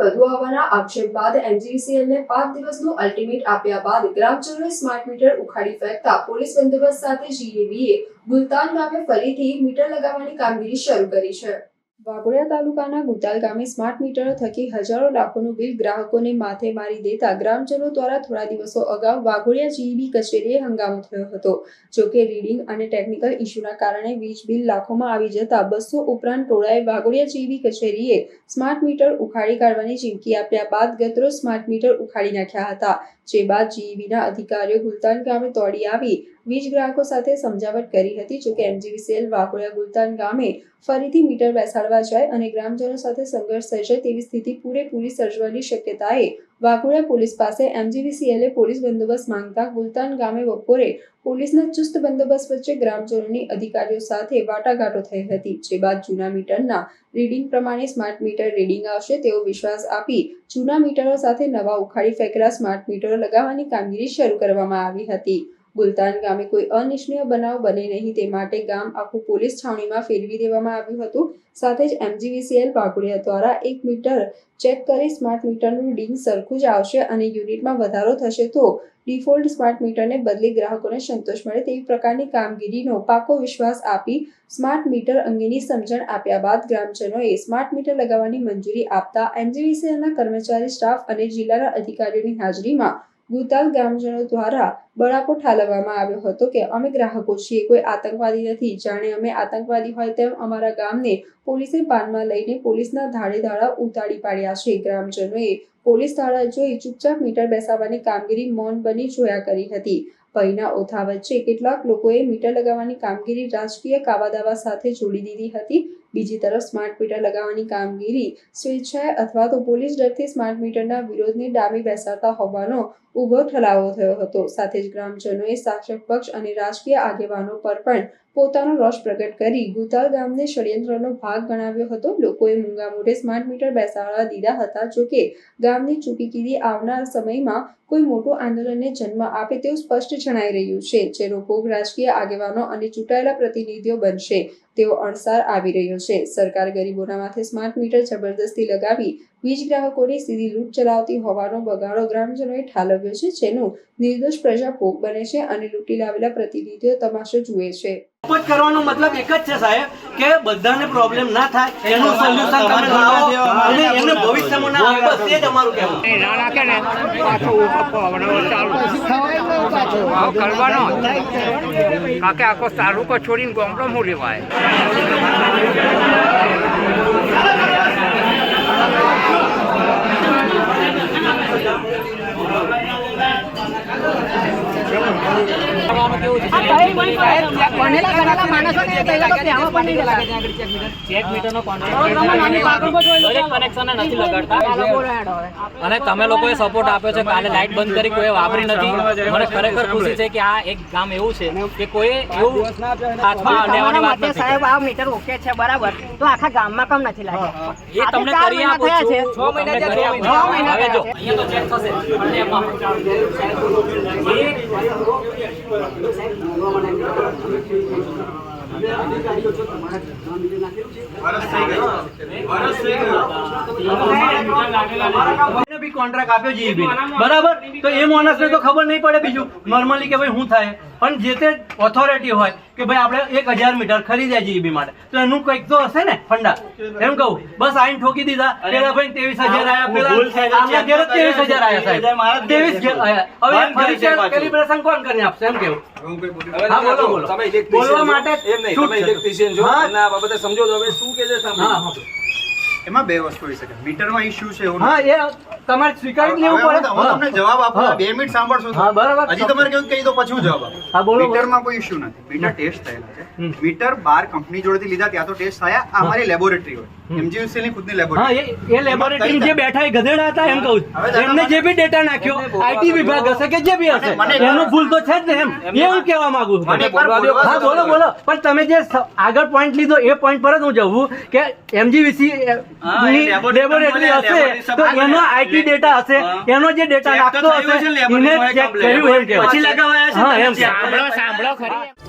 વધુ હોવાના આક્ષેપ બાદ એનજીસીએલને પાંચ દિવસનું અલ્ટિમેટ આપ્યા બાદ ગ્રામજનોએ સ્માર્ટ મીટર ઉખાડી ફેંકતા પોલીસ બંદોબસ્ત સાથે જીએબીએ ગુલતાન ગામે ફરીથી મીટર લગાવવાની કામગીરી શરૂ કરી છે. વાઘોડિયા તાલુકાના ગુતાલ ગામે સ્માર્ટ મીટરો થકી હજારો લાખોનું બિલ ગ્રાહકોને માથે મારી દેતા ગ્રામજનો દ્વારા થોડા દિવસો અગાઉ વાઘોડિયા જીઈબી કચેરીએ હંગામો થયો હતો. જો કે રીડિંગ અને ટેકનિકલ ઇસ્યુના કારણે વીજ બિલ લાખોમાં આવી જતા બસો ઉપરાંત ટોળાએ વાઘોડિયા જીઈબી કચેરીએ સ્માર્ટ મીટર ઉખાડી કાઢવાની ચીમકી આપ્યા બાદ ગત્રો સ્માર્ટ મીટર ઉખાડી નાખ્યા હતા. જે બાદ જીઈબીના અધિકારીઓ ગુલતાન ગામે દોડી આવી વીજ ગ્રાહકો સાથે સમજાવટ કરી હતી જોકે એમજીવીસીએલ વાઘોડિયા ગુલતાન ગામે ફરીથી મીટર બેસાડવા જાય અને ગ્રામજનો સાથે સંઘર્ષ થઈ તેવી સ્થિતિ પૂરેપૂરી સર્જવાની શક્યતાએ વાઘોડિયા પોલીસ પાસે એમજીવીસીએલે પોલીસ બંદોબસ્ત માંગતા ગુલતાન ગામે બપોરે પોલીસના ચુસ્ત બંદોબસ્ત વચ્ચે ગ્રામજનોની અધિકારીઓ સાથે વાટાઘાટો થઈ હતી, જે બાદ જૂના મીટરના રીડિંગ પ્રમાણે સ્માર્ટ મીટર રીડિંગ આવશે તેવો વિશ્વાસ આપી જૂના મીટરો સાથે નવા ઉખાડી ફેંકેલા સ્માર્ટ મીટરો લગાવવાની કામગીરી શરૂ કરવામાં આવી હતી. ગુલતાન ગામે કોઈ અનિચ્છનીય બનાવ બને નહીં તે માટે ગામ આખું પોલીસ છાવણીમાં ફેરવી દેવામાં આવ્યું હતું. સાથે જ એમજીવીસીએલ વાઘોડિયા દ્વારા એક મીટર ચેક કરી સ્માર્ટ મીટરનું રીડિંગ સરખું જ આવશે અને યુનિટમાં વધારો થશે તો ડિફોલ્ટ સ્માર્ટ મીટરને બદલે ગ્રાહકોને સંતોષ મળે તેવી પ્રકારની કામગીરીનો પાકો વિશ્વાસ આપી સ્માર્ટ મીટર અંગેની સમજણ આપ્યા બાદ ગ્રામજનોએ સ્માર્ટ મીટર લગાવવાની મંજૂરી આપતા એમજીવીસીએલના કર્મચારી સ્ટાફ અને જિલ્લાના અધિકારીઓની હાજરીમાં ગુતાલ ગ્રામજનો દ્વારા બળાપો ઠાલવવામાં આવ્યો હતો કે અમે ગ્રાહકો છીએ, કોઈ આતંકવાદી નથી. જાણે અમે આતંકવાદી હોય તેમ અમારા ગામને પોલીસે પાનમાં લઈને પોલીસના ધાડે ધાડા ઉતાડી પાડ્યા છે. ગ્રામજનોએ પોલીસ ધાડા જોઈ ચૂપચાપ મીટર બેસાવવાની કામગીરી મૌન બની જોયા કરી હતી. ભયના ઓથા વચ્ચે કેટલાક લોકોએ મીટર લગાવવાની કામગીરી રાજકીય કાવાદાવા સાથે જોડી દીધી હતી. બીજી તરફ સ્માર્ટ મીટર લગાવવાની કામગીરી સ્વેચ્છાએ અથવા તો પોલીસ ડરથી સ્માર્ટ મીટરના વિરોધને ડામી બેસાડતા હોવાનો ઊભો ઠલાવો થયો હતો. સાથે જ ગ્રામજનોએ શાસક પક્ષ અને રાજકીય આગેવાનો પર પણ પોતાનો રોષ પ્રગટ કરી ગુતાલ ગામને ષડયંત્રનો ભાગ ગણાવ્યો હતો. લોકોએ મૂંગા મોઢે સ્માર્ટ મીટર બેસાડવા દીધા હતા. જોકે ગામની ચૂપીકીદી આવનાર સમયમાં કોઈ મોટું આંદોલનને જન્મ આપે તેવું સ્પષ્ટ જણાઈ રહ્યું છે જેનો ભોગ રાજકીય આગેવાનો અને ચૂંટાયેલા પ્રતિનિધિઓ બનશે, તેવો અણસાર આવી રહ્યો છે. સરકાર ગરીબોના માથે સ્માર્ટ મીટર જબરદસ્તી લગાવી, વીજ ગ્રાહકોની સીધી લૂંટ ચલાવતી હોવાનો બગાડો ગ્રામજનોએ ઠાલવ્યો છે, જેનું નિર્દોષ પ્રજા ભોગ બને છે અને લૂંટી લાવેલા પ્રતિનિધિઓ તમાશો જુએ છે. જ કરવાનો મતલબ એક જ છે સાહેબ કે બધાને પ્રોબ્લેમ ના થાય એનું સોલ્યુશન તમે લાવો અને એમને ભવિષ્યમાં ના આવે. બસ એ જ અમારું કહેવું. ના રાખે ને. પાછો ચાલુ. કરવાનો કાકે આખો તાલુકો છોડીને ગોમડો હું લેવાય? ભણેલા ગણેલા માણસો ને પહેલા તો ત્યાં પણ નહીં જતા. ચેક મીટરનો કનેક્શન નથી લગાડતા. આ લોકો હેડો હવે. અને તમે લોકોએ સપોર્ટ આપ્યો છે કાલે લાઈટ બંધ કરી કોઈ વાપરી નથી. મને ખરેખર ખુશી છે કે આ એક ગામ એવું છે કે કોઈ એવું હાથમાં લેવાની વાત નથી. સાહેબ આ મીટર ઓકે છે બરાબર. તો આખા ગામમાં કામ નથી લાગે એ તમને કરી આપું છું. છે. મહિના છ. મહિના હવે જો અહીંયા તો ચેક થશે. પણ એમાં. એને બી કોન્ટ્રાક્ટ આપ્યો જીઈબી બરાબર? તો એ માણસને તો ખબર નહીં પડે બીજું. નોર્મલી કે ભાઈ શું થાય? પણ જે તે ઓથોરિટી હોય કે ભાઈ આપણે એક હજાર મીટર ખરીદ્યા જીઈબી માટે. તો એનું કંઈક તો હશે ને ફંડા? એમ કહું. બસ આઈને ઠોકી દીધા. પેલા ભાઈ ત્રેવીસ હજાર આયા પેલા ઘેર ત્રેવીસ હજાર આયા સાહેબ. ત્રેવીસ હવે કેલિબ્રેશન કોણ કરીને આપશે? એમ કેવું? તમે બોલવા માટે તમે સમજો હવે શું કે છે. એમાં બે વસ્તુ હોઈ શકે. મીટરમાં ઇશ્યુ છે એવું હા એ તમારે સ્વીકારી લેવું પડે. હું તમને જવાબ આપું બે મિનિટ સાંભળશો હા, બરાબર. હજી તમારે કેવું કહી દો પછી હું જવાબ આપું. હા, બોલો, બોલો. મીટરમાં કોઈ ઇશ્યુ નથી. મીટર ટેસ્ટ થયેલા છે. મીટર બાર કંપની જોડેથી લીધા ત્યાં તો ટેસ્ટ થયા. આ અમારી લેબોરેટરી હોય. MGUCL ખુદની લેબોરેટરી એ એ લેબોરેટરી જે બેઠા એ ગધેડા હતા એમ કહું છું. એમને જે બી ડેટા નાખ્યો આઈટી વિભાગ હશે કે જે બી હશે એનો ભૂલ તો છે જ ને એમ. એ હું કહેવા માંગુ છું. હા બોલો બોલો પણ તમે જે આગળ પોઈન્ટ લીધો એ પોઈન્ટ પર જ હું જવું કે એમજીવીસી હા, લેબોરેટરી હશે તો એનો આઈટી ડેટા હશે એનો જે ડેટા નાખતો હશે એને ચેક કર્યું એમ કહેવાય. પછી લગાવાયા છે હા તમે એમ check કહેવાય. સાંભળો સાંભળો ખરી.